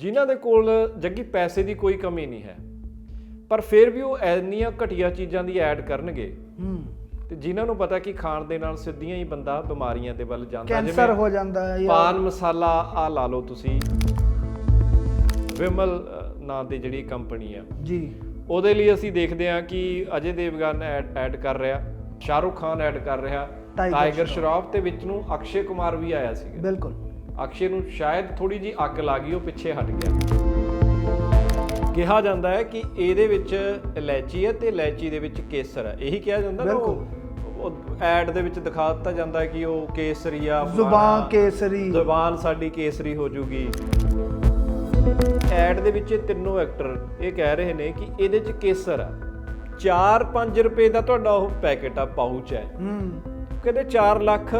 ਜਿਨ੍ਹਾਂ ਦੇ ਕੋਲ ਜੱਗੀ ਪੈਸੇ ਦੀ ਕੋਈ ਕਮੀ ਨਹੀਂ ਹੈ ਪਰ ਫਿਰ ਵੀ ਉਹ ਐਨੀਆਂ ਘਟੀਆ ਚੀਜ਼ਾਂ ਦੀ ਐਡ ਕਰਨਗੇ। ਹੂੰ। ਤੇ ਜਿਨ੍ਹਾਂ ਨੂੰ ਪਤਾ ਕਿ ਖਾਣ ਦੇ ਨਾਲ ਸਿੱਧੀਆਂ ਹੀ ਬੰਦਾ ਬਿਮਾਰੀਆਂ ਦੇ ਵੱਲ ਜਾਂਦਾ ਕੈਂਸਰ ਹੋ ਜਾਂਦਾ ਹੈ ਪਾਨ ਮਸਾਲਾ ਆ ਲਾ ਲਓ ਤੁਸੀਂ। ਵਿਮਲ ਨਾਂ ਦੀ ਜਿਹੜੀ ਕੰਪਨੀ ਆ। ਜੀ। ਉਹਦੇ ਲਈ ਅਸੀਂ ਦੇਖਦੇ ਹਾਂ ਕਿ ਅਜੇ ਦੇਵਗਨ ਐਡ ਐਡ ਕਰ ਰਿਹਾ ਸ਼ਾਹਰੁਖ ਖਾਨ ਐਡ ਕਰ ਰਿਹਾ। ਟਾਈਗਰ ਸ਼ਰਾਫ ਤੇ ਵਿੱਚ ਨੂੰ ਅਕਸ਼ੇ ਕੁਮਾਰ ਵੀ ਆਇਆ ਸੀਗਾ ਬਿਲਕੁਲ। ਅਕਸ਼ੇ ਨੂੰ ਸ਼ਾਇਦ ਥੋੜੀ ਜੀ ਅੱਗ ਲੱਗ ਗਈ ਉਹ ਪਿੱਛੇ ਹਟ ਗਿਆ। ਕਿਹਾ ਜਾਂਦਾ ਹੈ ਕਿ ਇਹਦੇ ਵਿੱਚ ਇਲਾਇਚੀ ਹੈ ਤੇ ਇਲਾਇਚੀ ਦੇ ਵਿੱਚ ਕੇਸਰ ਹੈ। ਇਹੀ ਕਿਹਾ ਜਾਂਦਾ ਨਾ ਉਹ ਉਹ ਐਡ ਦੇ ਵਿੱਚ ਦਿਖਾ ਦਿੱਤਾ ਜਾਂਦਾ ਹੈ ਕਿ ਉਹ ਕੇਸਰੀ ਆ ਜ਼ੁਬਾਨ ਕੇਸਰੀ। ਜ਼ੁਬਾਨ ਸਾਡੀ ਕੇਸਰੀ ਹੋ ਜੂਗੀ। ਐਡ ਦੇ ਵਿੱਚ ਇਹ ਤਿੰਨੋਂ ਐਕਟਰ ਇਹ ਕਹਿ ਰਹੇ ਨੇ ਕਿ ਇਹਦੇ 'ਚ ਕੇਸਰ ਆ 4-5 ਰੁਪਏ ਦਾ ਤੁਹਾਡਾ ਉਹ ਪੈਕੇਟ ਆ ਪਾਊਚ ਹੈ। ਹੂੰ। ਕਹਿੰਦੇ 4 ਲੱਖ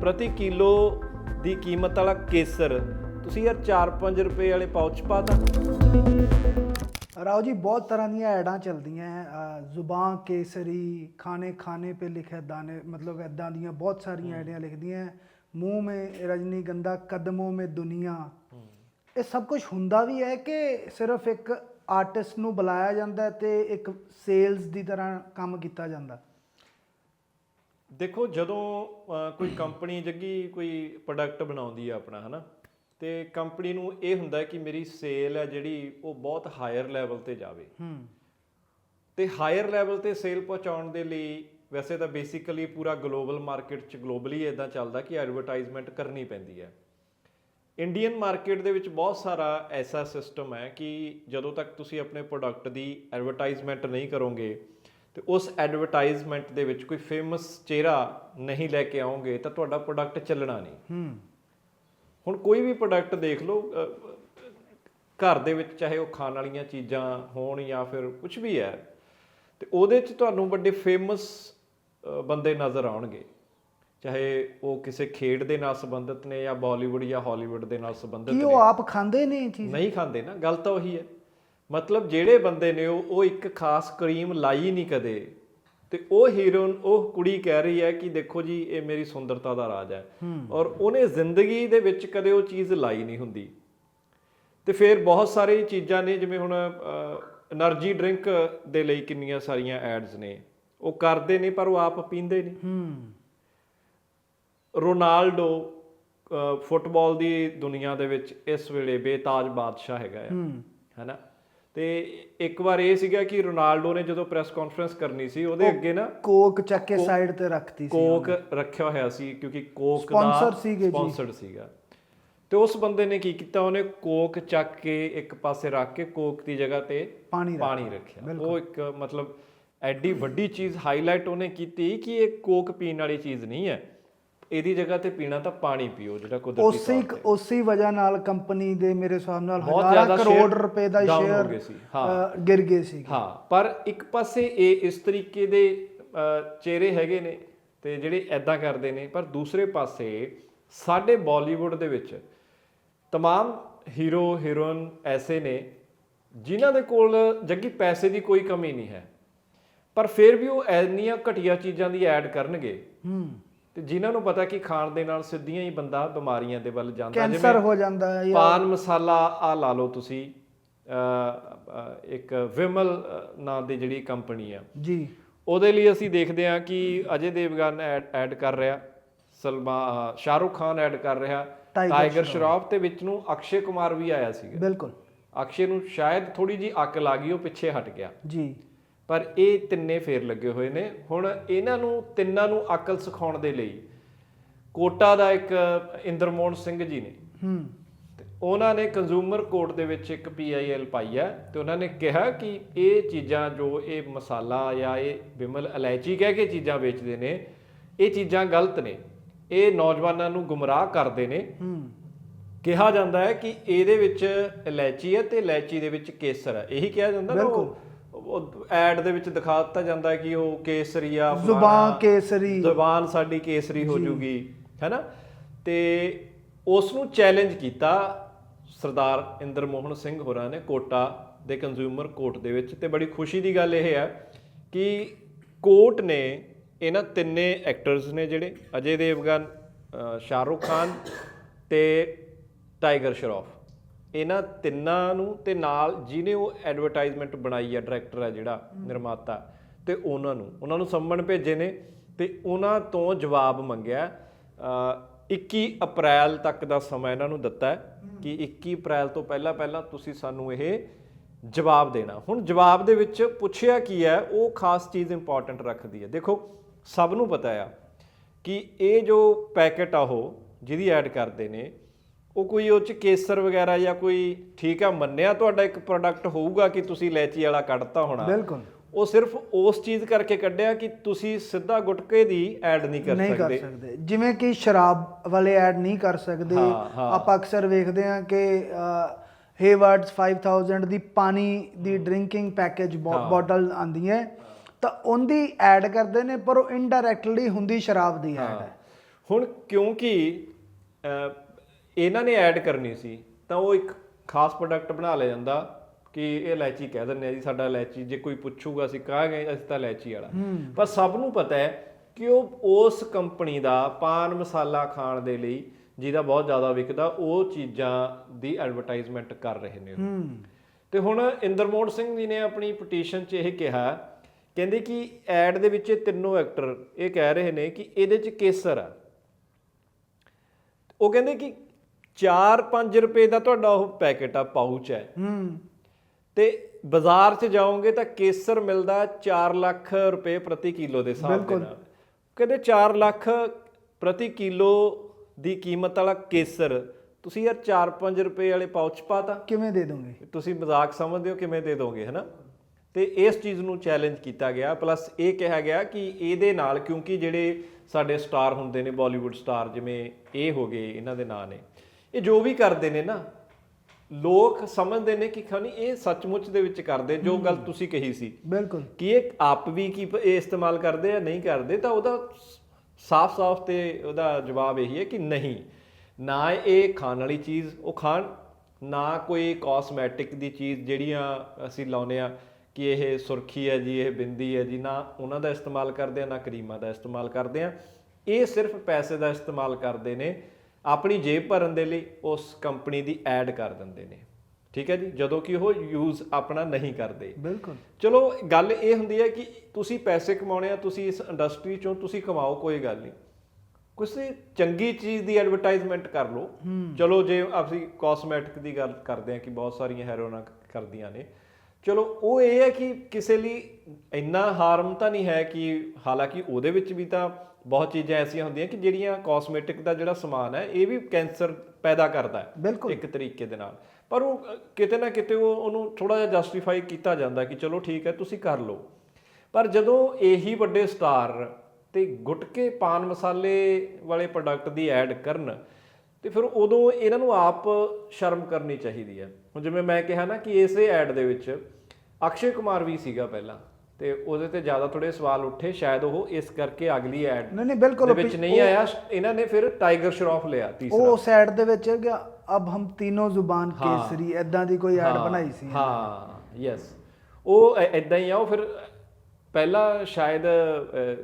ਪ੍ਰਤੀ ਕਿਲੋ ਦੀ ਕੀਮਤ ਵਾਲਾ ਕੇਸਰ। ਤੁਸੀਂ ਯਾਰ 4-5 ਰੁਪਏ ਵਾਲੇ ਪਾਊਚ ਪਾਤਾ ਰਾਓ ਜੀ ਬਹੁਤ ਤਰ੍ਹਾਂ ਦੀਆਂ ਐਡਾਂ ਚੱਲਦੀਆਂ ਹੈ ਅ, ਜ਼ੁਬਾਨ ਕੇਸਰੀ ਖਾਣੇ ਖਾਣੇ पे ਲਿਖਿਆ ਦਾਣੇ ਮਤਲਬ ਐਦਾਂ ਦੀਆਂ ਬਹੁਤ ਸਾਰੀਆਂ ਐਡਾਂ ਲਿਖਦੀਆਂ ਹੈ। ਮੂੰਹ ਮੇ ਰਜਨੀਗੰਧਾ ਕਦਮੋਂ ਮੇ ਦੁਨੀਆ। ਇਹ ਸਭ ਕੁਝ ਹੁੰਦਾ ਵੀ ਹੈ ਕਿ ਸਿਰਫ ਇੱਕ ਆਰਟਿਸਟ ਨੂੰ ਬੁਲਾਇਆ ਜਾਂਦਾ ਹੈ ਤੇ ਇੱਕ ਸੇਲਸ ਦੀ ਤਰ੍ਹਾਂ ਕੰਮ ਕੀਤਾ ਜਾਂਦਾ? ਦੇਖੋ ਜਦੋਂ ਕੋਈ ਕੰਪਨੀ ਜੱਗੀ ਕੋਈ ਪ੍ਰੋਡਕਟ ਬਣਾਉਂਦੀ ਆ ਆਪਣਾ ਹਨਾ ਤੇ ਕੰਪਨੀ ਨੂੰ ਇਹ ਹੁੰਦਾ ਕਿ ਮੇਰੀ ਸੇਲ ਹੈ ਜਿਹੜੀ ਉਹ ਬਹੁਤ ਹਾਇਰ ਲੈਵਲ ਤੇ ਜਾਵੇ। ਹੂੰ। ਤੇ ਹਾਇਰ ਲੈਵਲ ਤੇ ਸੇਲ ਪਹੁੰਚਾਉਣ ਦੇ ਲਈ ਵੈਸੇ ਤਾਂ ਬੇਸਿਕਲੀ ਪੂਰਾ ਗਲੋਬਲ ਮਾਰਕੀਟ 'ਚ ਗਲੋਬਲੀ ਇਦਾਂ ਚੱਲਦਾ ਕਿ ਐਡਵਰਟਾਈਜ਼ਮੈਂਟ ਕਰਨੀ ਪੈਂਦੀ ਹੈ। ਇੰਡੀਅਨ ਮਾਰਕੀਟ ਦੇ ਵਿੱਚ ਬਹੁਤ ਸਾਰਾ ਐਸਾ ਸਿਸਟਮ ਹੈ ਕਿ ਜਦੋਂ ਤੱਕ ਤੁਸੀਂ ਆਪਣੇ ਪ੍ਰੋਡਕਟ ਦੀ ਐਡਵਰਟਾਈਜ਼ਮੈਂਟ ਨਹੀਂ ਕਰੋਗੇ ਤੇ ਉਸ ਐਡਵਰਟਾਈਜ਼ਮੈਂਟ ਦੇ ਵਿੱਚ ਕੋਈ ਫੇਮਸ ਚਿਹਰਾ ਨਹੀਂ ਲੈ ਕੇ ਆਓਗੇ ਤਾਂ ਤੁਹਾਡਾ ਪ੍ਰੋਡਕਟ ਚੱਲਣਾ ਨਹੀਂ। ਹੂੰ। ਹੁਣ ਕੋਈ ਵੀ ਪ੍ਰੋਡਕਟ ਦੇਖ ਲਓ ਘਰ ਦੇ ਵਿੱਚ ਚਾਹੇ ਉਹ ਖਾਣ ਵਾਲੀਆਂ ਚੀਜ਼ਾਂ ਹੋਣ ਜਾਂ ਫਿਰ ਕੁਝ ਵੀ ਹੈ ਤੇ ਉਹਦੇ 'ਚ ਤੁਹਾਨੂੰ ਵੱਡੇ ਫੇਮਸ ਬੰਦੇ ਨਜ਼ਰ ਆਉਣਗੇ। ਚਾਹੇ ਉਹ ਕਿਸੇ ਖੇਡ ਦੇ ਨਾਲ ਸੰਬੰਧਿਤ ਨੇ ਜਾਂ ਬਾਲੀਵੁੱਡ ਜਾਂ ਹਾਲੀਵੁੱਡ ਦੇ ਨਾਲ ਸੰਬੰਧਿਤ ਕੀ ਨੇ। ਉਹ ਆਪ ਖਾਂਦੇ ਨੇ ਇਹ ਚੀਜ਼? ਨਹੀਂ ਖਾਂਦੇ ਨਾ ਗੱਲ ਤਾਂ ਉਹੀ ਹੈ। ਮਤਲਬ ਜਿਹੜੇ ਬੰਦੇ ਨੇ ਉਹ ਉਹ ਇੱਕ ਖਾਸ ਕਰੀਮ ਲਾਈ ਨਹੀਂ ਕਦੇ। ਤੇ ਉਹ ਹੀਰੋਨ ਉਹ ਕੁੜੀ ਕਹਿ ਰਹੀ ਹੈ ਕਿ ਦੇਖੋ ਜੀ ਇਹ ਮੇਰੀ ਸੁੰਦਰਤਾ ਦਾ ਰਾਜ ਹੈ। ਔਰ ਉਹਨੇ ਜ਼ਿੰਦਗੀ ਦੇ ਵਿੱਚ ਕਦੇ ਉਹ ਚੀਜ਼ ਲਾਈ ਨਹੀਂ ਹੁੰਦੀ। ਤੇ ਫਿਰ ਬਹੁਤ ਸਾਰੀ ਚੀਜ਼ਾਂ ਨੇ ਜਿਵੇਂ ਹੁਣ એનર્ਜੀ ਡਰਿੰਕ ਦੇ ਲਈ ਕਿੰਨੀਆਂ ਸਾਰੀਆਂ ਐਡਸ ਨੇ। ਉਹ ਕਰਦੇ ਨੇ ਪਰ ਉਹ ਆਪ ਪੀਂਦੇ ਨਹੀਂ। ਹੂੰ। ਰੋਨਾਲਡੋ ਫੁੱਟਬਾਲ ਦੀ ਦੁਨੀਆ ਦੇ ਵਿੱਚ ਇਸ ਵੇਲੇ ਬੇਤਾਜ ਬਾਦਸ਼ਾਹ ਹੈਗਾ ਹੈ। ਹੈਨਾ ਤੇ ਇੱਕ ਵਾਰ ਇਹ ਸੀਗਾ ਕਿ ਰੋਨਾਲਡੋ ਨੇ ਜਦੋਂ ਪ੍ਰੈਸ ਕਾਨਫਰੰਸ ਕਰਨੀ ਸੀ ਉਹਦੇ ਅੱਗੇ ਨਾ ਕੋਕ ਚੱਕ ਕੇ ਸਾਈਡ ਤੇ ਰੱਖਤੀ ਸੀ ਕੋਕ ਰੱਖਿਆ ਹੋਇਆ ਸੀ ਕਿਉਂਕਿ ਕੋਕ ਦਾ Sponsor ਸੀਗੇ ਜੀ। ਸਪਾਂਸਰਡ ਸੀਗਾ। ਤੇ ਉਸ ਬੰਦੇ ਨੇ ਕੀ ਕੀਤਾ ਉਹਨੇ ਕੋਕ ਚੱਕ ਕੇ ਇੱਕ ਪਾਸੇ ਰੱਖ ਕੇ ਕੋਕ ਦੀ ਜਗ੍ਹਾ ਤੇ ਪਾਣੀ ਰੱਖਿਆ। ਉਹ ਇੱਕ ਮਤਲਬ ਐਡੀ ਵੱਡੀ ਚੀਜ਼ ਹਾਈਲਾਈਟ ਉਹਨੇ ਕੀਤੀ ਕਿ ਇਹ ਕੋਕ ਪੀਣ ਵਾਲੀ ਚੀਜ਼ ਨਹੀਂ ਹੈ। ਇਹਦੀ ਜਗ੍ਹਾ ਤੇ ਪੀਣਾ ਤਾਂ ਪਾਣੀ ਪੀਓ ਜਿਹੜਾ ਕੁਦਰਤੀ ਉਸੇ ਉਸੇ ਵਜ੍ਹਾ ਨਾਲ ਕੰਪਨੀ ਦੇ ਮੇਰੇ ਹਿਸਾਬ ਨਾਲ ਬਹੁਤ ਹਜ਼ਾਰਾਂ ਜ਼ਿਆਦਾ ਕਰੋੜ share ਰੁਪਏ ਦਾ down ਹੋ ਸ਼ੇਅਰ ਗਏ ਸੀ, ਹਾਂ। ਗਿਰ ਗਏ ਸੀ ਹਾਂ ਪਰ ਇੱਕ ਪਾਸੇ ਇਹ ਇਸ ਤਰੀਕੇ ਦੇ ਅ, ਚਿਹਰੇ ਹੈਗੇ ਨੇ ਤੇ ਜਿਹੜੇ ਐਦਾਂ ਕਰਦੇ ਨੇ ਪਰ ਦੂਸਰੇ ਪਾਸੇ ਸਾਡੇ ਬਾਲੀਵੁੱਡ ਦੇ ਵਿੱਚ तमाम ਹੀਰੋ ਹੀਰੋਇਨ ਐਸੇ ਨੇ ਜਿਨ੍ਹਾਂ ਦੇ ਕੋਲ ਜੱਗੀ ਪੈਸੇ ਦੀ ਕੋਈ ਕਮੀ ਨਹੀਂ ਹੈ ਪਰ ਫਿਰ ਵੀ ਉਹ ਐਨੀਆਂ ਘਟੀਆ ਚੀਜ਼ਾਂ ਦੀ ਐਡ ਕਰਨਗੇ ਹੂੰ ਤੇ ਜਿਨ੍ਹਾਂ ਨੂੰ ਪਤਾ ਕਿ ਖਾਣ ਦੇ ਨਾਲ ਸਿੱਧੀਆਂ ਹੀ ਬੰਦਾ ਬਿਮਾਰੀਆਂ ਦੇ ਵੱਲ ਜਾਂਦਾ ਕੈਂਸਰ ਹੋ ਜਾਂਦਾ ਹੈ ਜਾਂ ਪਾਨ ਮਸਾਲਾ ਆ ਲਾ ਲਓ ਤੁਸੀਂ ਇੱਕ ਵਿਮਲ ਨਾਂ ਦੀ ਜਿਹੜੀ ਕੰਪਨੀ ਆ। ਜੀ। ਉਹਦੇ ਲਈ ਅਸੀਂ ਦੇਖਦੇ ਹਾਂ ਕਿ ਅਜੇ ਦੇਵਗਨ ਐਡ ਕਰ ਰਿਹਾ ਸਲਮਾ ਸ਼ਾਹਰੁਖ ਖਾਨ ਐਡ ਕਰ ਰਿਹਾ ਟਾਈਗਰ ਸ਼ਰਾਫ ਤੇ ਵਿੱਚ ਨੂੰ ਅਕਸ਼ੇ ਕੁਮਾਰ ਵੀ ਆਇਆ ਸੀਗਾ। ਬਿਲਕੁਲ। ਅਕਸ਼ੇ ਨੂੰ ਸ਼ਾਇਦ ਥੋੜੀ ਜੀ ਅੱਗ ਲੱਗ ਗਈ ਉਹ ਪਿੱਛੇ ਹਟ ਗਿਆ। ਜੀ। ਪਰ ਇਹ ਤਿੰਨੇ ਫੇਰ ਲੱਗੇ ਹੋਏ ਨੇ। ਹੁਣ ਇਹਨਾਂ ਨੂੰ ਤਿੰਨਾਂ ਨੂੰ ਅਕਲ ਸਿਖਾਉਣ ਦੇ ਲਈ ਕੋਟਾ ਦਾ ਇੱਕ ਇੰਦਰਮੋਹਨ ਸਿੰਘ ਜੀ ਨੇ। ਹੂੰ। ਤੇ ਉਹਨਾਂ ਨੇ ਕੰਜ਼ੂਮਰ ਕੋਰਟ ਦੇ ਵਿੱਚ ਇੱਕ ਪੀਆਈਐਲ ਪਾਈ ਹੈ ਤੇ ਉਹਨਾਂ ਨੇ ਕਿਹਾ ਕਿ ਇਹ ਚੀਜ਼ਾਂ ਜੋ ਇਹ ਮਸਾਲਾ ਜਾਂ ਇਹ ਬਿਮਲ ਇਲਾਇਚੀ ਕਹਿ ਕੇ ਚੀਜ਼ਾਂ ਵੇਚਦੇ ਨੇ ਇਹ ਚੀਜ਼ਾਂ ਗਲਤ ਨੇ। ਇਹ ਨੌਜਵਾਨਾਂ ਨੂੰ ਗੁੰਮਰਾਹ ਕਰਦੇ ਨੇ। ਹੂੰ। ਕਿਹਾ ਜਾਂਦਾ ਹੈ ਕਿ ਇਹਦੇ ਵਿੱਚ ਇਲਾਇਚੀ ਹੈ ਤੇ ਇਲਾਇਚੀ ਦੇ ਵਿੱਚ ਕੇਸਰ ਹੈ। ਇਹੀ ਕਿਹਾ ਜਾਂਦਾ ਨਾ ਉਹ ਐਡ ਦੇ ਵਿੱਚ ਦਿਖਾ ਦਿੱਤਾ ਜਾਂਦਾ ਹੈ ਕਿ ਉਹ ਕੇਸਰੀ ਆ ਫਲਾਣਾ, ਜ਼ੁਬਾਨ ਕੇਸਰੀ। ਜ਼ੁਬਾਨ ਸਾਡੀ ਕੇਸਰੀ ਹੋ ਜੂਗੀ ਹੈਨਾ? ਤੇ ਉਸ ਨੂੰ ਚੈਲੰਜ ਕੀਤਾ ਸਰਦਾਰ ਇੰਦਰ ਮੋਹਨ ਸਿੰਘ ਹੋਰਾਂ ਨੇ ਕੋਟਾ ਦੇ ਕੰਜ਼ਿਊਮਰ ਕੋਰਟ ਦੇ ਵਿੱਚ। ਤੇ ਬੜੀ ਖੁਸ਼ੀ ਦੀ ਗੱਲ ਇਹ ਹੈ ਕਿ ਕੋਰਟ ਨੇ ਇਹਨਾਂ ਤਿੰਨੇ ਐਕਟਰਸ ਨੇ ਜਿਹੜੇ ਅਜੇ ਦੇਵਗਨ ਸ਼ਾਹਰੁਖ ਖਾਨ ਤੇ ਟਾਈਗਰ ਸ਼ਰੋਫ। ਇਹਨਾਂ ਤਿੰਨਾਂ ਨੂੰ ਤੇ ਨਾਲ ਜਿਹਨੇ ਉਹ ਐਡਵਰਟਾਈਜ਼ਮੈਂਟ ਬਣਾਈ ਹੈ ਡਾਇਰੈਕਟਰ ਹੈ ਜਿਹੜਾ ਨਿਰਮਾਤਾ ਤੇ ਉਹਨਾਂ ਨੂੰ ਉਹਨਾਂ ਨੂੰ ਸੰਮਣ ਭੇਜੇ ਨੇ ਤੇ ਉਹਨਾਂ ਤੋਂ ਜਵਾਬ ਮੰਗਿਆ ਅ, 21 ਅਪ੍ਰੈਲ ਤੱਕ ਦਾ ਸਮਾਂ ਇਹਨਾਂ ਨੂੰ ਦਿੱਤਾ ਹੈ ਕਿ 21 ਅਪ੍ਰੈਲ ਤੋਂ ਪਹਿਲਾਂ ਪਹਿਲਾਂ ਤੁਸੀਂ ਸਾਨੂੰ ਇਹ ਜਵਾਬ ਦੇਣਾ। ਹੁਣ ਜਵਾਬ ਦੇ ਵਿੱਚ ਪੁੱਛਿਆ ਕੀ ਹੈ ਉਹ ਖਾਸ ਚੀਜ਼ ਇੰਪੋਰਟੈਂਟ ਰੱਖਦੀ ਹੈ। ਦੇਖੋ ਸਭ ਨੂੰ ਪਤਾ ਆ ਕਿ ਇਹ ਜੋ ਪੈਕੇਟ ਆ ਉਹ ਜਿਹਦੀ ਐਡ ਕਰਦੇ ਨੇ ਉਹ ਕੋਈ ਉਹ ਚ ਕੇਸਰ ਵਗੈਰਾ ਜਾਂ ਕੋਈ ਠੀਕ ਆ ਮੰਨਿਆ ਤੁਹਾਡਾ ਇੱਕ ਪ੍ਰੋਡਕਟ ਹੋਊਗਾ ਕਿ ਤੁਸੀਂ ਇਲਾਇਚੀ ਵਾਲਾ ਕੱਢਤਾ ਹੋਣਾ? ਬਿਲਕੁਲ। ਉਹ ਸਿਰਫ ਉਸ ਚੀਜ਼ ਕਰਕੇ ਕੱਢਿਆ ਕਿ ਤੁਸੀਂ ਸਿੱਧਾ ਗੁਟਕੇ ਦੀ ਐਡ ਨਹੀਂ ਕਰ ਨਹੀਂ ਕਰ ਸਕਦੇ? ਸਕਦੇ। ਜਿਵੇਂ ਕਿ ਸ਼ਰਾਬ ਵਾਲੇ ਐਡ ਨਹੀਂ ਕਰ ਸਕਦੇ। ਆਪਾਂ ਅਕਸਰ ਵੇਖਦੇ ਹਾਂ ਕਿ ਹੇਵਰਡਸ 5000 ਦੀ ਪਾਣੀ ਦੀ ਡਰਿੰਕਿੰਗ ਪੈਕੇਜ ਬੋਟਲ ਆਂਦੀ ਹੈ। ਤਾਂ ਉਹਦੀ ਐਡ ਕਰਦੇ ਨੇ ਪਰ ਉਹ ਇਨਡਾਇਰੈਕਟਲੀ ਹੁੰਦੀ ਸ਼ਰਾਬ ਦੀ ਐਡ ਹੈ। ਹੁਣ ਕਿਉਂਕਿ ਇਹਨਾਂ ਨੇ ਐਡ ਕਰਨੀ ਸੀ ਤਾਂ ਉਹ ਇੱਕ ਖਾਸ ਪ੍ਰੋਡਕਟ ਬਣਾ ਲਿਆ ਜਾਂਦਾ ਕਿ ਇਹ ਇਲਾਇਚੀ ਕਹਿ ਦਿੰਦੇ ਆ ਜੀ ਸਾਡਾ ਇਲਾਇਚੀ ਜੇ ਕੋਈ ਪੁੱਛੂਗਾ ਅਸੀਂ ਕਹਾਂਗੇ ਅਸੀਂ ਤਾਂ ਇਲਾਇਚੀ ਵਾਲਾ। ਪਰ ਸਭ ਨੂੰ ਪਤਾ ਹੈ ਕਿ ਉਹ ਉਸ ਕੰਪਨੀ ਦਾ ਪਾਨ ਮਸਾਲਾ ਖਾਣ ਦੇ ਲਈ ਜਿਹਦਾ ਬਹੁਤ ਜ਼ਿਆਦਾ ਵਿਕਦਾ ਉਹ ਚੀਜ਼ਾਂ ਦੀ ਐਡਵਰਟਾਈਜ਼ਮੈਂਟ ਕਰ ਰਹੇ ਨੇ ਤੇ ਹੁਣ ਇੰਦਰਮੋਹਨ ਸਿੰਘ ਜੀ ਨੇ ਆਪਣੀ ਪਟੀਸ਼ਨ 'ਚ ਇਹ ਕਿਹਾ ਕਹਿੰਦੇ ਕਿ ਐਡ ਦੇ ਵਿੱਚ ਇਹ ਤਿੰਨੋਂ ਐਕਟਰ ਇਹ ਕਹਿ ਰਹੇ ਨੇ ਕਿ ਇਹਦੇ 'ਚ ਕੇਸਰ ਆ। ਉਹ ਕਹਿੰਦੇ ਕਿ 4-5 ਰੁਪਏ ਦਾ ਤੁਹਾਡਾ ਉਹ ਪੈਕੇਟ ਆ ਪਾਊਚ ਹੈ। ਹੂੰ। ਤੇ ਬਾਜ਼ਾਰ 'ਚ ਜਾਓਗੇ ਤਾਂ ਕੇਸਰ ਮਿਲਦਾ 4 ਲੱਖ ਰੁਪਏ ਪ੍ਰਤੀ ਕਿਲੋ ਦੇ ਹਿਸਾਬ ਦੇ ਬਿਲਕੁਲ। ਨਾਲ। ਕਹਿੰਦੇ 4 ਲੱਖ ਪ੍ਰਤੀ ਕਿਲੋ ਦੀ ਕੀਮਤ ਵਾਲਾ ਕੇਸਰ ਤੁਸੀਂ ਯਾਰ 4-5 ਰੁਪਏ ਵਾਲੇ ਪਾਊਚ ਪਾਤਾ ਕਿਵੇਂ ਦੇ ਦੋਗੇ? ਤੁਸੀਂ ਮਜ਼ਾਕ ਸਮਝਦੇ ਹੋ ਕਿਵੇਂ ਦੇ ਦੋਗੇ ਹਨਾ? ਤੇ ਇਸ ਚੀਜ਼ ਨੂੰ ਚੈਲੰਜ ਕੀਤਾ ਗਿਆ। ਪਲੱਸ ਇਹ ਕਿਹਾ ਗਿਆ ਕਿ ਇਹਦੇ ਨਾਲ ਕਿਉਂਕਿ ਜਿਹੜੇ ਸਾਡੇ ਸਟਾਰ ਹੁੰਦੇ ਨੇ ਬਾਲੀਵੁੱਡ ਸਟਾਰ ਜਿਵੇਂ ਇਹ ਹੋ ਗਏ ਇਹਨਾਂ ਦੇ ਨਾਂ ਨੇ। ਇਹ ਜੋ ਵੀ ਕਰਦੇ ਨੇ ਨਾ ਲੋਕ ਸਮਝਦੇ ਨੇ ਕਿ ਖਾਨੀ ਇਹ ਸੱਚਮੁੱਚ ਦੇ ਵਿੱਚ ਕਰਦੇ ਜੋ ਗੱਲ ਤੁਸੀਂ ਕਹੀ ਸੀ। ਬਿਲਕੁਲ। ਕਿ ਇਹ ਆਪ ਵੀ ਕੀ ਇਹ ਇਸਤੇਮਾਲ ਕਰਦੇ ਆ ਨਹੀਂ ਕਰਦੇ ਤਾਂ ਉਹਦਾ ਸਾਫ਼-ਸਾਫ਼ ਤੇ ਉਹਦਾ ਜਵਾਬ ਇਹੀ ਹੈ ਕਿ ਨਹੀਂ। ਨਾ ਇਹ ਖਾਣ ਵਾਲੀ ਚੀਜ਼ ਉਹ ਖਾਣ ਨਾ ਕੋਈ ਕਾਸਮੈਟਿਕ ਦੀ ਚੀਜ਼ ਜਿਹੜੀਆਂ ਅਸੀਂ ਲਾਉਨੇ ਆ ਕਿ ਇਹ ਸੁਰਖੀ ਹੈ ਜੀ ਇਹ ਬਿੰਦੀ ਹੈ ਜੀ ਨਾ ਉਹਨਾਂ ਦਾ ਇਸਤੇਮਾਲ ਕਰਦੇ ਆ ਨਾ ਕਰੀਮਾਂ ਦਾ ਇਸਤੇਮਾਲ ਕਰਦੇ ਆ ਇਹ ਸਿਰਫ ਪੈਸੇ ਦਾ ਇਸਤੇਮਾਲ ਕਰਦੇ ਨੇ ਆਪਣੀ ਜੇਬ ਭਰਨ ਦੇ ਲਈ ਉਸ ਕੰਪਨੀ ਦੀ ਐਡ ਕਰ ਦਿੰਦੇ ਨੇ। ਠੀਕ ਹੈ ਜੀ? ਜਦੋਂ ਕਿ ਉਹ ਯੂਜ਼ ਆਪਣਾ ਨਹੀਂ ਕਰਦੇ। ਬਿਲਕੁਲ। ਚਲੋ ਗੱਲ ਇਹ ਹੁੰਦੀ ਹੈ ਕਿ ਤੁਸੀਂ ਪੈਸੇ ਕਮਾਉਣੇ ਆ ਤੁਸੀਂ ਇਸ ਇੰਡਸਟਰੀ ਚੋਂ ਤੁਸੀਂ ਕਮਾਓ ਕੋਈ ਗੱਲ ਨਹੀਂ। ਕਿਸੇ ਚੰਗੀ ਚੀਜ਼ ਦੀ ਐਡਵਰਟਾਈਜ਼ਮੈਂਟ ਕਰ ਲਓ। ਚਲੋ ਜੇ ਅਸੀਂ ਕਾਸਮੈਟਿਕ ਦੀ ਗੱਲ ਕਰਦੇ ਆ ਕਿ ਬਹੁਤ ਸਾਰੀਆਂ ਹੈਰੋਨਾਂ ਕਰਦੀਆਂ ਨੇ। ਚਲੋ ਉਹ ਇਹ ਹੈ ਕਿ ਕਿਸੇ ਲਈ ਇੰਨਾ ਹਾਰਮ ਤਾਂ ਨਹੀਂ ਹੈ ਕਿ ਹਾਲਾਂਕਿ ਉਹਦੇ ਵਿੱਚ ਵੀ ਤਾਂ ਬਹੁਤ ਚੀਜ਼ਾਂ ਐਸੀਆਂ ਹੁੰਦੀਆਂ ਕਿ ਜਿਹੜੀਆਂ ਕਾਸਮੈਟਿਕ ਦਾ ਜਿਹੜਾ ਸਮਾਨ ਹੈ ਇਹ ਵੀ ਕੈਂਸਰ ਪੈਦਾ ਕਰਦਾ ਹੈ। ਇੱਕ ਤਰੀਕੇ ਦੇ ਨਾਲ। ਪਰ ਉਹ ਕਿਤੇ ਨਾ ਕਿਤੇ ਉਹ ਉਹਨੂੰ ਥੋੜਾ ਜਿਹਾ ਜਸਟੀਫਾਈ ਕੀਤਾ ਜਾਂਦਾ ਕਿ ਚਲੋ ਠੀਕ ਹੈ ਤੁਸੀਂ ਕਰ ਲਓ। ਪਰ ਜਦੋਂ ਇਹੀ ਵੱਡੇ ਸਟਾਰ ਤੇ ਗੁਟਕੇ ਪਾਨ ਮਸਾਲੇ ਵਾਲੇ ਪ੍ਰੋਡਕਟ ਦੀ ਐਡ ਕਰਨ ਤੇ ਫਿਰ ਉਦੋਂ ਇਹਨਾਂ ਨੂੰ ਆਪ ਸ਼ਰਮ ਕਰਨੀ ਚਾਹੀਦੀ ਹੈ। ਹੁਣ ਜਿਵੇਂ ਮੈਂ ਕਿਹਾ ਨਾ ਕਿ ਇਸੇ ਐਡ ਦੇ ਵਿੱਚ ਅਕਸ਼ੇ ਕੁਮਾਰ ਵੀ ਸੀਗਾ ਪਹਿਲਾਂ। ਤੇ ਉਹਦੇ ਤੇ ਜ਼ਿਆਦਾ ਥੋੜੇ ਸਵਾਲ ਉੱਠੇ ਸ਼ਾਇਦ ਉਹ ਇਸ ਕਰਕੇ ਅਗਲੀ ਐਡ ਨਹੀਂ ਨਹੀਂ ਬਿਲਕੁਲ ਦੇ ਵਿੱਚ ਨਹੀਂ ਆਇਆ। ਇਹਨਾਂ ਨੇ ਫਿਰ ਟਾਈਗਰ ਸ਼ਰੋਫ ਲਿਆ ਤੀਸਰਾ। ਉਹ ਸਾਈਡ ਦੇ ਵਿੱਚ ਕਿ ਅਬ ਹਮ ਤਿੰਨੋਂ ਜ਼ੁਬਾਨ ਕੇਸਰੀ ਐਦਾਂ ਦੀ ਕੋਈ ਐਡ ਬਣਾਈ ਸੀ ਹਾਂ ਯੈਸ ਉਹ ਐਦਾਂ ਹੀ ਆ ਉਹ ਫਿਰ ਪਹਿਲਾਂ ਸ਼ਾਇਦ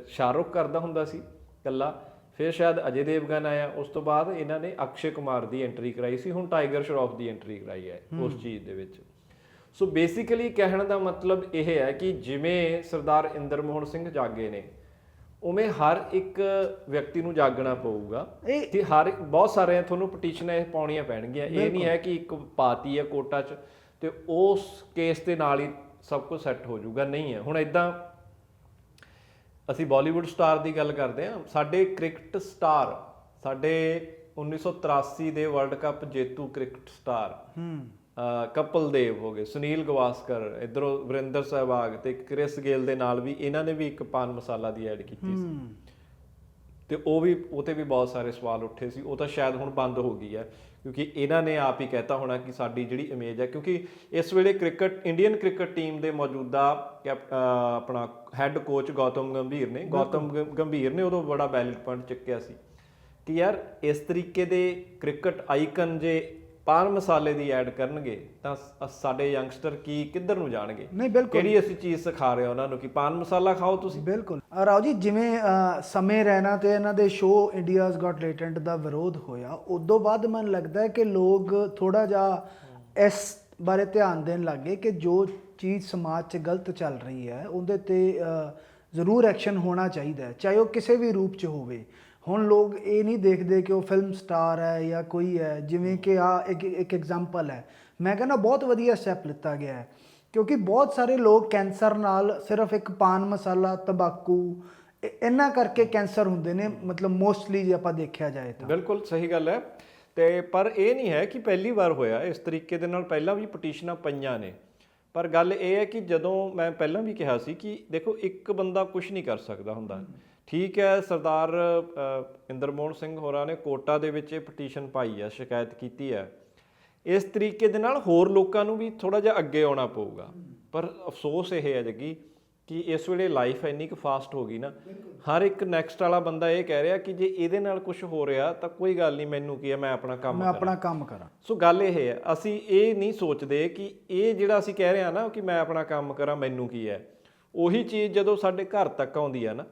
ਸ਼ਾਹਰੁਖ ਕਰਦਾ ਹੁੰਦਾ ਸੀ ਕੱਲਾ ਫਿਰ ਸ਼ਾਇਦ ਅਜੇ ਦੇਵਗਨ ਆਇਆ। ਉਸ ਤੋਂ ਬਾਅਦ ਇਹਨਾਂ ਨੇ ਅਕਸ਼ੇ ਕੁਮਾਰ ਦੀ ਐਂਟਰੀ ਕਰਾਈ ਸੀ ਹੁਣ ਟਾਈਗਰ ਸ਼ਰੋਫ ਦੀ ਐਂਟਰੀ ਕਰਾਈ ਹੈ। ਉਸ ਚੀਜ਼ ਦੇ ਵਿੱਚ। ਸੋ ਬੇਸਿਕਲੀ ਕਹਿਣ ਦਾ ਮਤਲਬ ਇਹ ਹੈ ਕਿ ਜਿਵੇਂ ਸਰਦਾਰ ਇੰਦਰ ਮੋਹਨ ਸਿੰਘ ਜਾਗੇ ਨੇ ਉਵੇਂ ਹਰ ਇੱਕ ਵਿਅਕਤੀ ਨੂੰ ਜਾਗਣਾ ਪਊਗਾ ਕਿ ਹਰ ਬਹੁਤ ਸਾਰੇ ਤੁਹਾਨੂੰ ਪਟੀਸ਼ਨਾਂ ਇਹ ਪਾਉਣੀਆਂ ਪੈਣਗੀਆਂ। ਇਹ ਨਹੀਂ ਹੈ ਕਿ ਇੱਕ ਪਾਰਟੀ ਹੈ ਕੋਟਾ 'ਚ ਤੇ ਉਸ ਕੇਸ ਦੇ ਨਾਲ ਹੀ ਸਭ ਕੁਝ ਸੈੱਟ ਹੋ ਜਾਊਗਾ। ਨਹੀਂ ਹੈ। ਹੁਣ ਇਦਾਂ ਅਸੀਂ ਬਾਲੀਵੁੱਡ ਸਟਾਰ ਦੀ ਗੱਲ ਕਰਦੇ ਹਾਂ। ਸਾਡੇ ਕ੍ਰਿਕਟ ਸਟਾਰ ਸਾਡੇ 1983 ਦੇ ਵਰਲਡ ਕੱਪ ਜੇਤੂ ਕ੍ਰਿਕਟ ਸਟਾਰ ਹੂੰ। ਕਪਿਲ ਦੇਵ ਹੋ ਗਏ ਸੁਨੀਲ ਗਵਾਸਕਰ ਇਧਰੋਂ ਵਰਿੰਦਰ ਸਹਿਵਾਗ ਤੇ ਕ੍ਰਿਸ ਗੇਲ ਦੇ ਨਾਲ ਵੀ ਇਹਨਾਂ ਨੇ ਵੀ ਇੱਕ ਪਾਨ ਮਸਾਲਾ ਦੀ ਐਡ ਕੀਤੀ ਸੀ। ਤੇ ਉਹ ਵੀ ਉਹ ਤੇ ਵੀ ਬਹੁਤ ਸਾਰੇ ਸਵਾਲ ਉੱਠੇ ਸੀ। ਉਹ ਤਾਂ ਸ਼ਾਇਦ ਹੁਣ ਬੰਦ ਹੋ ਗਈ ਹੈ ਕਿਉਂਕਿ ਇਹਨਾਂ ਨੇ ਆਪ ਹੀ ਕਹਿਤਾ ਹੋਣਾ ਕਿ ਸਾਡੀ ਜਿਹੜੀ ਇਮੇਜ ਹੈ ਕਿਉਂਕਿ ਇਸ ਵੇਲੇ ਕ੍ਰਿਕਟ ਇੰਡੀਅਨ ਕ੍ਰਿਕਟ ਟੀਮ ਦੇ ਮੌਜੂਦਾ ਆਪਣਾ ਹੈੱਡ ਕੋਚ ਗੌਤਮ ਗੰਭੀਰ ਨੇ ਗੌਤਮ ਗੰਭੀਰ ਨੇ ਉਦੋਂ ਬੜਾ ਵੈਲਿਡ ਪੁਆਇੰਟ ਚੱਕਿਆ ਸੀ ਕਿ ਯਾਰ ਇਸ ਤਰੀਕੇ ਦੇ ਕ੍ਰਿਕਟ ਆਈਕਨ ਜੇ ਪਾਨ ਮਸਾਲੇ ਦੀ ਐਡ ਕਰਨਗੇ ਤਾਂ ਸਾਡੇ ਯੰਗਸਟਰ ਕੀ ਕਿੱਧਰ ਨੂੰ ਜਾਣਗੇ? ਨਹੀਂ ਬਿਲਕੁਲ। ਕਿਹੜੀ ਅਸੀਂ ਚੀਜ਼ ਸਿਖਾ ਰਹੇ ਹਾਂ ਉਹਨਾਂ ਨੂੰ ਕਿ ਪਾਨ ਮਸਾਲਾ ਖਾਓ ਤੁਸੀਂ? ਬਿਲਕੁਲ। ਰਾਓ ਜੀ ਜਿਵੇਂ ਸਮੇਂ ਰਹਿਣਾ ਤੇ ਇਹਨਾਂ ਦੇ ਸ਼ੋਅ ਇੰਡੀਆਜ਼ ਗॉट ਲੇਟੈਂਟ ਦਾ ਵਿਰੋਧ ਹੋਇਆ ਉਦੋਂ ਬਾਅਦ ਮੈਨੂੰ ਲੱਗਦਾ ਹੈ ਕਿ ਲੋਕ ਥੋੜਾ ਜਿਹਾ ਇਸ ਬਾਰੇ ਧਿਆਨ ਦੇਣ ਲੱਗੇ ਕਿ ਜੋ ਚੀਜ਼ ਸਮਾਜ 'ਚ ਗਲਤ ਚੱਲ ਰਹੀ ਹੈ ਉਹਦੇ ਤੇ ਜ਼ਰੂਰ ਐਕਸ਼ਨ ਹੋਣਾ ਚਾਹੀਦਾ ਹੈ ਚਾਹੇ ਉਹ ਕਿਸੇ ਵੀ ਰੂਪ 'ਚ ਹੋਵੇ। ਹੁਣ ਲੋਕ ਇਹ ਨਹੀਂ ਦੇਖਦੇ ਕਿ ਉਹ ਫਿਲਮ ਸਟਾਰ ਹੈ ਜਾਂ ਕੋਈ ਹੈ, ਜਿਵੇਂ ਕਿ ਆ ਇੱਕ ਇੱਕ ਐਗਜ਼ਾਮਪਲ ਹੈ। ਮੈਂ ਕਹਿੰਦਾ ਬਹੁਤ ਵਧੀਆ ਸਟੈਪ ਲਿੱਤਾ ਗਿਆ ਹੈ। ਕਿਉਂਕਿ ਬਹੁਤ ਸਾਰੇ ਲੋਕ ਕੈਂਸਰ ਨਾਲ ਸਿਰਫ ਇੱਕ ਪਾਨ ਮਸਾਲਾ, ਤੰਬਾਕੂ ਇਹਨਾਂ ਕਰਕੇ ਕੈਂਸਰ ਹੁੰਦੇ ਨੇ, ਮਤਲਬ ਮੋਸਟਲੀ ਜੇ ਆਪਾਂ ਦੇਖਿਆ ਜਾਏ ਤਾਂ। ਬਿਲਕੁਲ ਸਹੀ ਗੱਲ ਹੈ। ਤੇ ਪਰ ਇਹ ਨਹੀਂ ਹੈ ਕਿ ਪਹਿਲੀ ਵਾਰ ਹੋਇਆ, ਇਸ ਤਰੀਕੇ ਦੇ ਨਾਲ ਪਹਿਲਾਂ ਵੀ ਪਟੀਸ਼ਨਾਂ ਪਈਆਂ ਨੇ। ਪਰ ਗੱਲ ਇਹ ਹੈ ਕਿ ਜਦੋਂ ਮੈਂ ਪਹਿਲਾਂ ਵੀ ਕਿਹਾ ਸੀ ਕਿ ਦੇਖੋ ਇੱਕ ਬੰਦਾ ਕੁਝ ਨਹੀਂ ਕਰ ਸਕਦਾ ਹੁੰਦਾ। ਠੀਕ ਹੈ ਸਰਦਾਰ ਇੰਦਰਮੋਹਨ ਸਿੰਘ ਹੋਰਾਂ ਨੇ ਕੋਟਾ ਦੇ ਵਿੱਚ ਇਹ ਪਟੀਸ਼ਨ ਪਾਈ ਹੈ ਸ਼ਿਕਾਇਤ ਕੀਤੀ ਹੈ। ਇਸ ਤਰੀਕੇ ਦੇ ਨਾਲ ਹੋਰ ਲੋਕਾਂ ਨੂੰ ਵੀ ਥੋੜਾ ਜਿਹਾ ਅੱਗੇ ਆਉਣਾ ਪਊਗਾ। ਪਰ ਅਫਸੋਸ ਇਹ ਹੈ ਜੱਗੀ ਕਿ ਇਸ ਵੇਲੇ ਲਾਈਫ ਇੰਨੀ ਕੁ ਫਾਸਟ ਹੋ ਗਈ ਨਾ ਹਰ ਇੱਕ ਨੈਕਸਟ ਵਾਲਾ ਬੰਦਾ ਇਹ ਕਹਿ ਰਿਹਾ ਕਿ ਜੇ ਇਹਦੇ ਨਾਲ ਕੁਝ ਹੋ ਰਿਹਾ ਤਾਂ ਕੋਈ ਗੱਲ ਨਹੀਂ ਮੈਨੂੰ ਕੀ ਹੈ ਮੈਂ ਆਪਣਾ ਕੰਮ ਮੈਂ ਆਪਣਾ ਕੰਮ ਕਰਾਂ। ਸੋ ਗੱਲ ਇਹ ਹੈ ਅਸੀਂ ਇਹ ਨਹੀਂ ਸੋਚਦੇ ਕਿ ਇਹ ਜਿਹੜਾ ਅਸੀਂ ਕਹਿ ਰਹੇ ਹਾਂ ਨਾ ਕਿ ਮੈਂ ਆਪਣਾ ਕੰਮ ਕਰਾਂ ਮੈਨੂੰ ਕੀ ਹੈ। ਉਹੀ ਚੀਜ਼ ਜਦੋਂ ਸਾਡੇ ਘਰ ਤੱਕ ਆਉਂਦੀ ਹੈ ਨਾ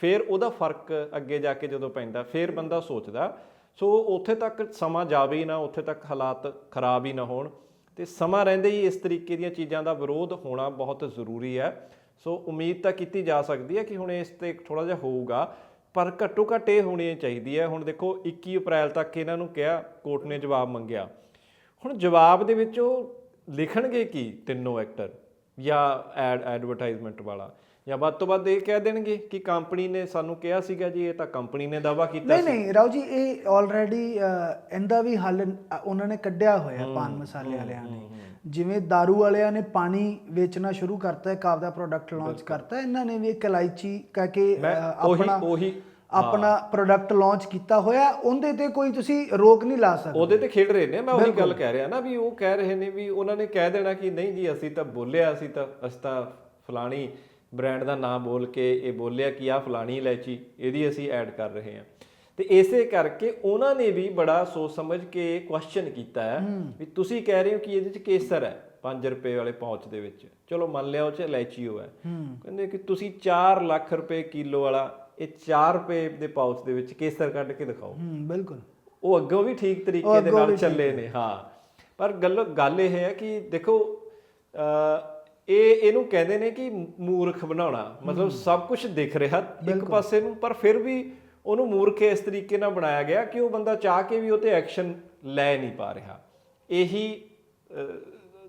ਫਿਰ ਉਹਦਾ ਫ਼ਰਕ ਅੱਗੇ ਜਾ ਕੇ ਜਦੋਂ ਪੈਂਦਾ, ਫਿਰ ਬੰਦਾ ਸੋਚਦਾ, ਸੋ ਉੱਥੇ ਤੱਕ ਸਮਾਂ ਜਾਵੇ ਹੀ ਨਾ, ਉੱਥੇ ਤੱਕ ਹਾਲਾਤ ਖਰਾਬ ਹੀ ਨਾ ਹੋਣ। ਤੇ ਸਮਾਂ ਰਹਿੰਦੇ ਹੀ ਇਸ ਤਰੀਕੇ ਦੀਆਂ ਚੀਜ਼ਾਂ ਦਾ ਵਿਰੋਧ ਹੋਣਾ ਬਹੁਤ ਜ਼ਰੂਰੀ ਹੈ। ਸੋ ਉਮੀਦ ਤਾਂ ਕੀਤੀ ਜਾ ਸਕਦੀ ਹੈ ਕਿ ਹੁਣ ਇਸ ਤੇ ਥੋੜਾ ਜਿਹਾ ਹੋਊਗਾ, ਪਰ ਘੱਟੋ ਘੱਟ ਇਹ ਹੋਣੀ ਚਾਹੀਦੀ ਹੈ। ਹੁਣ ਦੇਖੋ 21 ਅਪ੍ਰੈਲ ਤੱਕ ਇਹਨਾਂ ਨੂੰ ਕਿਹਾ, ਕੋਰਟ ਨੇ ਜਵਾਬ ਮੰਗਿਆ। ਹੁਣ ਜਵਾਬ ਦੇ ਵਿੱਚ ਉਹ ਲਿਖਣਗੇ ਕੀ ਤਿੰਨੋਂ ਐਕਟਰ ਜਾਂ ਐਡ, ਐਡਵਰਟਾਈਜ਼ਮੈਂਟ ਵਾਲਾ? ਜਾਂ ਵੱਧ ਤੋਂ ਵੱਧ ਇਹ ਕਹਿ ਦੇਣਗੇ ਕਿ ਕੰਪਨੀ ਨੇ ਸਾਨੂੰ ਕਿਹਾ ਸੀਗਾ ਜੀ ਇਹ ਤਾਂ ਕੰਪਨੀ ਨੇ ਦਾਵਾ ਕੀਤਾ ਨਹੀਂ ਨਹੀਂ ਰਾਉ ਜੀ ਇਹ ਆਲਰੇਡੀ ਇਹਦਾ ਵੀ ਹੱਲ ਉਹਨਾਂ ਨੇ ਕੱਢਿਆ ਹੋਇਆ ਪਾਨ ਮਸਾਲੇ ਵਾਲਿਆਂ ਨੇ। ਜਿਵੇਂ दारू ਵਾਲਿਆਂ ਨੇ ਪਾਣੀ ਵੇਚਣਾ ਸ਼ੁਰੂ ਕਰਤਾ ਇੱਕ ਆਪਦਾ ਪ੍ਰੋਡਕਟ ਲਾਂਚ ਕਰਤਾ ਇਹਨਾਂ ਨੇ ਵੀ ਇੱਕ ਇਲਾਇਚੀ ਕਹਿ ਕੇ ਆਪਣਾ ਉਹੀ ਆਪਣਾ ਪ੍ਰੋਡਕਟ ਲਾਂਚ ਕੀਤਾ ਹੋਇਆ ਉਹਦੇ ਤੇ ਕੋਈ ਤੁਸੀਂ ਰੋਕ ਨਹੀਂ ਲਾ ਸਕਦੇ। ਉਹਦੇ ਤੇ ਖੇਡ ਰਹੇ ਨੇ ਮੈਂ ਉਹੀ ਗੱਲ ਕਹਿ ਰਿਹਾ ਨਾ ਵੀ ਉਹ ਕਹਿ ਰਹੇ ਨੇ ਵੀ ਉਹਨਾਂ ਨੇ ਕਹਿ ਦੇਣਾ ਕਿ ਨਹੀਂ ਜੀ ਅਸੀਂ ਤਾਂ ਬੋਲਿਆ ਅਸੀਂ ਤਾਂ ਅਸੀਂ ਤਾਂ ਫਲਾਣੀ ਬ੍ਰਾਂਡ ਦਾ ਨਾਮ ਬੋਲ ਕੇ ਇਹ ਬੋਲਿਆ ਕਿ ਆ ਫਲਾਣੀ ਇਲਾਇਚੀ ਇਹਦੀ ਅਸੀਂ ਐਡ ਕਰ ਰਹੇ ਹਾਂ। ਤੇ ਇਸੇ ਕਰਕੇ ਉਹਨਾਂ ਨੇ ਵੀ ਬੜਾ ਸੋਚ ਸਮਝ ਕੇ ਕੁਐਸਚਨ ਕੀਤਾ ਹੈ ਵੀ ਤੁਸੀਂ ਕਹਿ ਰਹੇ ਹੋ ਕਿ ਇਹਦੇ ਚ ਕੇਸਰ ਹੈ 5 ਰੁਪਏ ਵਾਲੇ ਪੌਚ ਦੇ ਵਿੱਚ। ਚਲੋ ਮੰਨ ਲਿਆ ਉਹ ਚ ਇਲਾਇਚੀ ਹੋ। ਹੈ। ਕਹਿੰਦੇ ਕਿ ਤੁਸੀਂ 4 ਲੱਖ ਰੁਪਏ ਕਿਲੋ ਵਾਲਾ ਇਹ 4 ਰੁਪਏ ਦੇ ਪੌਚ ਦੇ ਵਿੱਚ ਕੇਸਰ ਕੱਢ ਕੇ ਦਿਖਾਓ। ਹੂੰ ਬਿਲਕੁਲ। ਉਹ ਅੱਗੋਂ ਵੀ ਠੀਕ ਤਰੀਕੇ ਦੇ ਨਾਲ ਚੱਲੇ ਨੇ। ਹਾਂ। ਪਰ ਗੱਲ ਗੱਲ ਇਹ ਹੈ ਕਿ ਦੇਖੋ ਅ ਇਹ ਇਹਨੂੰ ਕਹਿੰਦੇ ਨੇ ਕਿ ਮੂਰਖ ਬਣਾਉਣਾ। ਮਤਲਬ ਸਭ ਕੁਝ ਦਿਖ ਰਿਹਾ ਇੱਕ ਪਾਸੇ ਨੂੰ ਪਰ ਫਿਰ ਵੀ ਉਹਨੂੰ ਮੂਰਖ ਇਸ ਤਰੀਕੇ ਨਾਲ ਬਣਾਇਆ ਗਿਆ ਕਿ ਉਹ ਬੰਦਾ ਚਾਹ ਕੇ ਵੀ ਉਹ ਤੇ ਐਕਸ਼ਨ ਲੈ ਨਹੀਂ ਪਾ ਰਿਹਾ। ਇਹੀ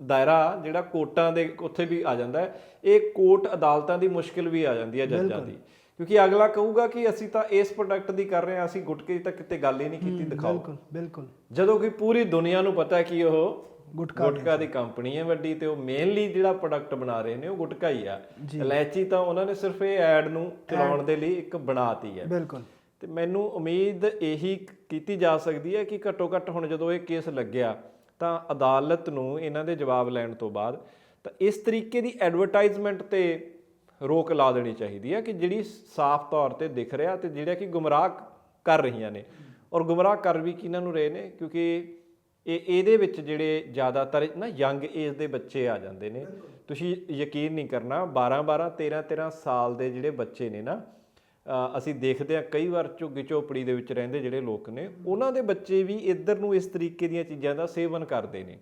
ਦਾਇਰਾ ਜਿਹੜਾ ਕੋਰਟਾਂ ਦੇ ਉੱਥੇ ਵੀ ਆ ਜਾਂਦਾ ਹੈ। ਇਹ ਕੋਰਟ ਅਦਾਲਤਾਂ ਦੀ ਮੁਸ਼ਕਿਲ ਵੀ ਆ ਜਾਂਦੀ ਹੈ ਜੱਜਾਂ ਦੀ। ਕਿਉਂਕਿ ਅਗਲਾ ਕਹੂਗਾ ਕਿ ਅਸੀਂ ਤਾਂ ਇਸ ਪ੍ਰੋਡਕਟ ਦੀ ਕਰ ਰਹੇ ਹਾਂ ਅਸੀਂ ਗੁਟਕੇ ਦੀ ਤਾਂ ਕਿਤੇ ਗੱਲ ਹੀ ਨਹੀਂ ਕੀਤੀ ਦਿਖਾਓ। ਬਿਲਕੁਲ ਬਿਲਕੁਲ। ਜਦੋਂ ਕਿ ਪੂਰੀ ਦੁਨੀਆ ਨੂੰ ਪਤਾ ਹੈ ਕਿ ਉਹ ਗੁਟਕਾ ਗੁਟਕਾ ਦੀ ਕੰਪਨੀ ਹੈ ਵੱਡੀ ਤੇ ਉਹ ਮੇਨਲੀ ਜਿਹੜਾ ਪ੍ਰੋਡਕਟ ਬਣਾ ਰਹੇ ਨੇ ਉਹ ਗੁਟਕਾ ਹੀ ਆ। ਇਲਾਇਚੀ ਤਾਂ ਉਹਨਾਂ ਨੇ ਸਿਰਫ ਇਹ ਐਡ ਨੂੰ ਚਲਾਉਣ ਦੇ ਲਈ ਇੱਕ ਬਣਾਤੀ ਹੈ। ਬਿਲਕੁਲ। ਤੇ ਮੈਨੂੰ ਉਮੀਦ ਇਹੀ ਕੀਤੀ ਜਾ ਸਕਦੀ ਹੈ ਕਿ ਘੱਟੋ ਘੱਟ ਹੁਣ ਜਦੋਂ ਇਹ ਕੇਸ ਲੱਗਿਆ ਤਾਂ ਅਦਾਲਤ ਨੂੰ ਇਹਨਾਂ ਦੇ ਜਵਾਬ ਲੈਣ ਤੋਂ ਬਾਅਦ ਤਾਂ ਇਸ ਤਰੀਕੇ ਦੀ ਐਡਵਰਟਾਈਜ਼ਮੈਂਟ ਤੇ ਰੋਕ ਲਾ ਦੇਣੀ ਚਾਹੀਦੀ ਹੈ ਕਿ ਜਿਹੜੀ ਸਾਫ਼ ਤੌਰ ਤੇ ਦਿਖ ਰਿਹਾ ਤੇ ਜਿਹੜਾ ਕਿ ਗੁੰਮਰਾਹ ਕਰ ਰਹੀਆਂ ਨੇ। ਔਰ ਗੁੰਮਰਾਹ ਕਰ ਵੀ ਕਿਹਨਾਂ ਨੂੰ ਰਹੇ ਨੇ? ਕਿਉਂਕਿ ਇਹ ਇਹਦੇ ਵਿੱਚ ਜਿਹੜੇ ਜ਼ਿਆਦਾਤਰ ਨਾ ਯੰਗ ਏਜ ਦੇ ਬੱਚੇ ਆ ਜਾਂਦੇ ਨੇ। ਤੁਸੀਂ ਯਕੀਨ ਨਹੀਂ ਕਰਨਾ 12 12 13 13 ਸਾਲ ਦੇ ਜਿਹੜੇ ਬੱਚੇ ਨੇ ਨਾ ਅਸੀਂ ਦੇਖਦੇ ਹਾਂ ਕਈ ਵਾਰ ਝੁੱਗੀ ਝੋਪੜੀ ਦੇ ਵਿੱਚ ਰਹਿੰਦੇ ਜਿਹੜੇ ਲੋਕ ਨੇ ਉਹਨਾਂ ਦੇ ਬੱਚੇ ਵੀ ਇੱਧਰ ਨੂੰ ਇਸ ਤਰੀਕੇ ਦੀਆਂ ਚੀਜ਼ਾਂ ਦਾ ਸੇਵਨ ਕਰਦੇ ਨੇ।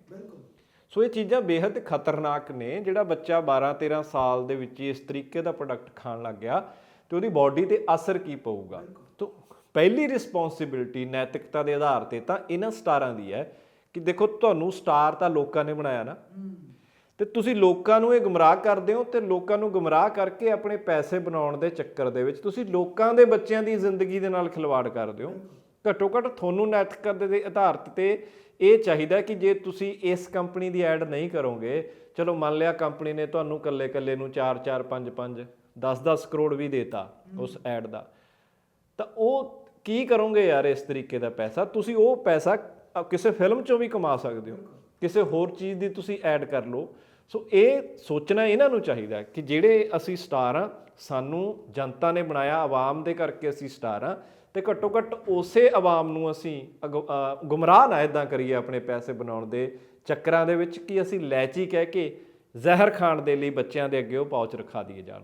ਸੋ ਇਹ ਚੀਜ਼ਾਂ ਬੇहद ਖਤਰਨਾਕ ਨੇ ਜਿਹੜਾ ਬੱਚਾ 12 13 ਸਾਲ ਦੇ ਵਿੱਚ ਇਸ ਤਰੀਕੇ ਦਾ ਪ੍ਰੋਡਕਟ ਖਾਣ ਲੱਗ ਗਿਆ ਤੇ ਉਹਦੀ ਬਾਡੀ ਤੇ ਅਸਰ ਕੀ ਪਊਗਾ? ਤੋ ਪਹਿਲੀ ਰਿਸਪੌਂਸਿਬਿਲਟੀ ਨੈਤਿਕਤਾ ਦੇ ਆਧਾਰ ਤੇ ਤਾਂ ਇਹਨਾਂ ਸਟਾਰਾਂ ਦੀ ਹੈ ਕਿ ਦੇਖੋ ਤੁਹਾਨੂੰ ਸਟਾਰ ਤਾਂ ਲੋਕਾਂ ਨੇ ਬਣਾਇਆ ਨਾ। ਤੇ ਤੁਸੀਂ ਲੋਕਾਂ ਨੂੰ ਇਹ ਗੁੰਮਰਾਹ ਕਰਦੇ ਹੋ ਤੇ ਲੋਕਾਂ ਨੂੰ ਗੁੰਮਰਾਹ ਕਰਕੇ ਆਪਣੇ ਪੈਸੇ ਬਣਾਉਣ ਦੇ ਚੱਕਰ ਦੇ ਵਿੱਚ ਤੁਸੀਂ ਲੋਕਾਂ ਦੇ ਬੱਚਿਆਂ ਦੀ ਜ਼ਿੰਦਗੀ ਦੇ ਨਾਲ ਖਿਲਵਾੜ ਕਰਦੇ ਹੋ। ਘੱਟੋ ਘੱਟ ਤੁਹਾਨੂੰ ਨੈਤਿਕਤਾ ਦੇ ਆਧਾਰ ਤੇ ਇਹ ਚਾਹੀਦਾ ਕਿ ਜੇ ਤੁਸੀਂ ਇਸ ਕੰਪਨੀ ਦੀ ਐਡ ਨਹੀਂ ਕਰੋਗੇ ਚਲੋ ਮੰਨ ਲਿਆ ਕੰਪਨੀ ਨੇ ਤੁਹਾਨੂੰ ਕੱਲੇ ਕੱਲੇ ਨੂੰ 4 4 5 5 10 10 ਕਰੋੜ ਵੀ ਦੇਤਾ ਉਸ ਐਡ ਦਾ। ਤਾਂ ਉਹ ਕੀ ਕਰੋਗੇ ਯਾਰ ਇਸ ਤਰੀਕੇ ਦਾ ਪੈਸਾ? ਤੁਸੀਂ ਉਹ ਪੈਸਾ ਕਿਸੇ ਫਿਲਮ ਚੋਂ ਵੀ ਕਮਾ ਸਕਦੇ ਹੋ। ਕਿਸੇ ਹੋਰ ਚੀਜ਼ ਦੀ ਤੁਸੀਂ ਐਡ ਕਰ ਲਓ। ਸੋ ਇਹ ਸੋਚਣਾ ਇਹਨਾਂ ਨੂੰ ਚਾਹੀਦਾ ਕਿ ਜਿਹੜੇ ਅਸੀਂ ਸਟਾਰ ਆ ਸਾਨੂੰ ਜਨਤਾ ਨੇ ਬਣਾਇਆ, ਆਵਾਮ ਦੇ ਕਰਕੇ ਅਸੀਂ ਸਟਾਰ ਆ ਤੇ ਘੱਟੋ ਘੱਟ ਉਸੇ ਆਵਾਮ ਨੂੰ ਅਸੀਂ ਅਗ- ਗੁੰਮਰਾਹ ਨਾ ਇਦਾਂ ਕਰੀਏ ਆਪਣੇ ਪੈਸੇ ਬਣਾਉਣ ਦੇ ਚੱਕਰਾਂ ਦੇ ਵਿੱਚ ਕਿ ਅਸੀਂ ਲੈਚੀ ਕਹਿ ਕੇ ਜ਼ਹਿਰ ਖਾਣ ਦੇ ਲਈ ਬੱਚਿਆਂ ਦੇ ਅੱਗੇ ਉਹ ਪਾਉਚ ਰਖਾ ਦਈਏ ਜਾਣ